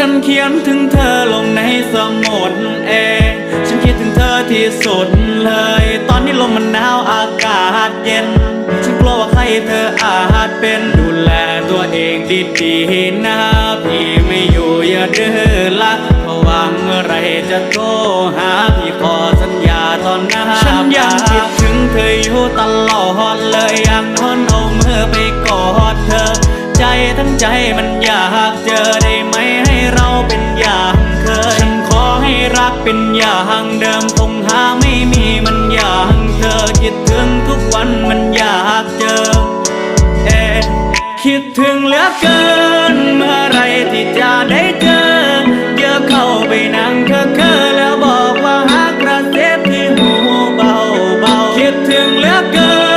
ฉันเขียนถึงเธอลงในสมุดเองฉันคิดถึงเธอที่สุดเลย ตอนนี้ลมมันหนาวอากาศเย็น ฉันกลัวว่าใครเธออาจเป็นดูแลตัวเองดีๆนะพี่ไม่อยู่อย่าดื้อละเพราะว่างเมื่อไรจะโทรหาพี่ขอสัญญาตอนหน้าฉันยังคิดถึงเธออยู่ตลอดเลยอยากทนเอามือไปกอดเธอ ใจทั้งใจมันอยากเจอได้ เป็นอย่างเดิมคงหาไม่มีมันอยากเธอคิดถึงทุกวันมันอยากเจอ เอ๊คิดถึงเหลือเกิน เมื่อไรที่จะได้เจอเดี๋เข้าไปนั่งเธอเธอแล้วบอกว่าหากกระเซ็บที่หูเบาเบาคิดถึงเหลือเกิน